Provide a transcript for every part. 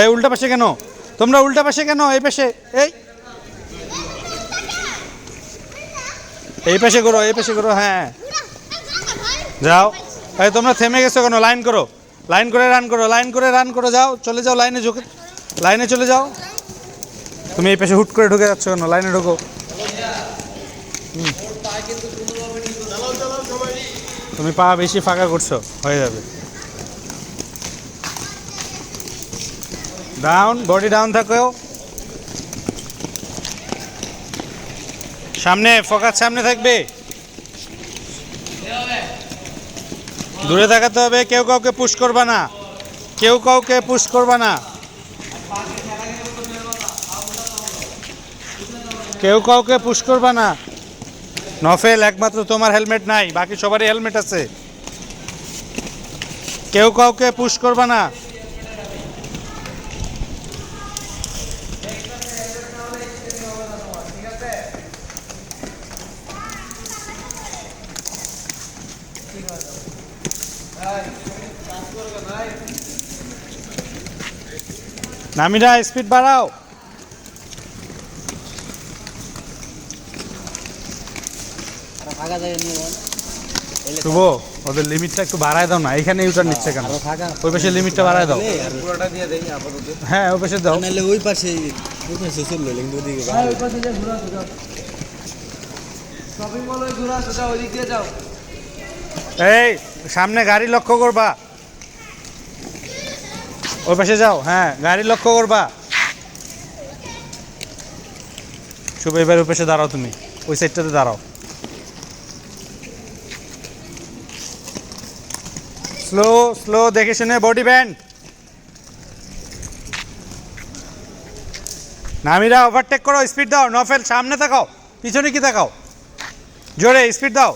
এই উল্টা পাশে কেন? তোমরা উল্টা পাশে কেন? এই পাশে, এই। এই পাশে করো এই পাশে করো হ্যাঁ। যাও। এই তোমরা থেমে গেছো কেন? লাইন করো। লাইন করে রান করো, লাইন করে রান করো, যাও। চলে যাও লাইনে ঝুঁকে, লাইনে চলে যাও। তুমি এই পাশে হুট করে ঢুকে যাচ্ছ কেন? লাইনে ঢুকো। তুমি পা বেশি ফাঁকা করছ, হয়ে যাবে। ডাউন বডি ডাউন থাকো। সামনে ফোকাস সামনে থাকবে। দূরে তাকাতে হবে, কেউ কাউকে পুশ করবা না। কেউ কাউকে পুশ করবা না। কেউ কাউকে পুশ করবা না। নফেল, একমাত্র তোমার হেলমেট নাই, বাকি সবারই হেলমেট আছে। কেউ কাউকে পুশ করবা না। নামিরা স্পিড বাড়াও। শুভ ওদের লিমিটটা একটু বাড়ায় দাও না এখানে ইউটার নিচ্ছে কেন? ওই পাশে লিমিটটা বাড়ায় দাও। হ্যাঁ ওই পাশে দাও। নাহলে ওই পাশে ওই পাশে চলল কিন্তু ওদিকে শপিং মলে ঘুরে যাও ওইদিক দিয়ে যাও। এই, সামনে গাড়ি লক্ষ্য করবা। ওই পাশে যাও হ্যাঁ গাড়ি লক্ষ্য করবা। শুভ, এবার ওই পাশে দাঁড়াও তুমি, ওই সাইডটাতে দাঁড়াও। স্লো স্লো দেখে শুনে বডি ব্যান্ড নামিরা ওভারটেক করো স্পিড দাও নফেল সামনে তাকাও, পিছনে কি তাকাও? জোরে স্পিড দাও।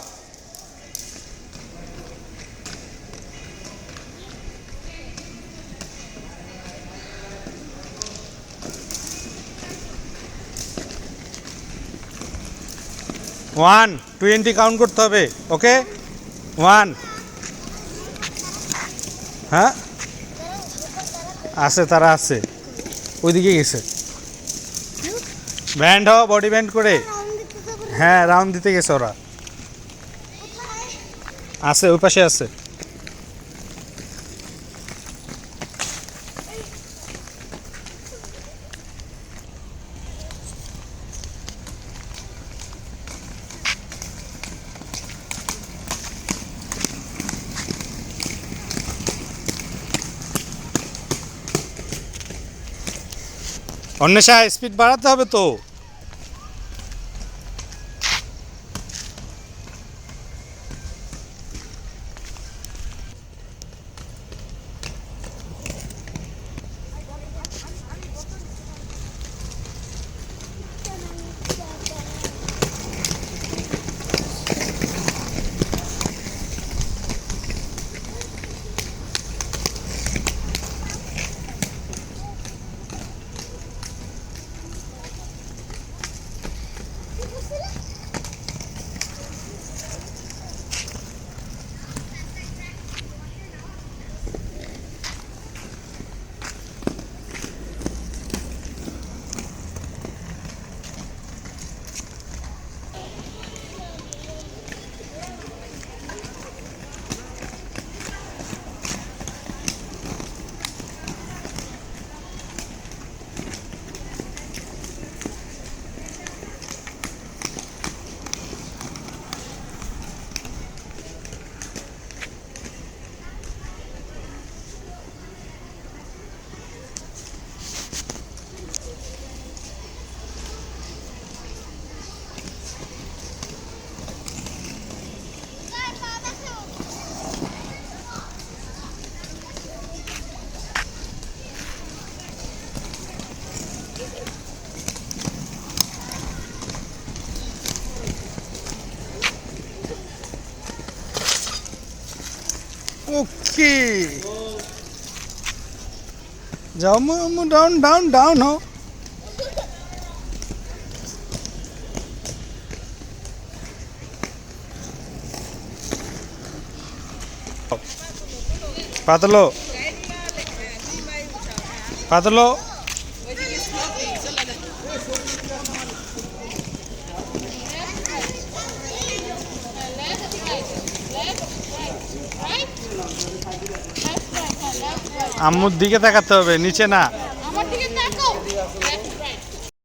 ওয়ান টোয়েন্টি কাউন্ট করতে হবে ওকে ওয়ান হ্যাঁ? আছে, তারা আছে। ওইদিকে গেছে। ব্যান্ড হওয়া বডি ব্যান্ড করে। হ্যাঁ রাউন্ড দিতে গেছে ওরা। আছে, ওই পাশে আছে। অন্বেষা স্পিড বাড়াতে হবে তো? ওকে যাও মু ডাউন ডাউন ডাউন হো পাতলো আম্মুর দিকে তাকাতে হবে নিচে না।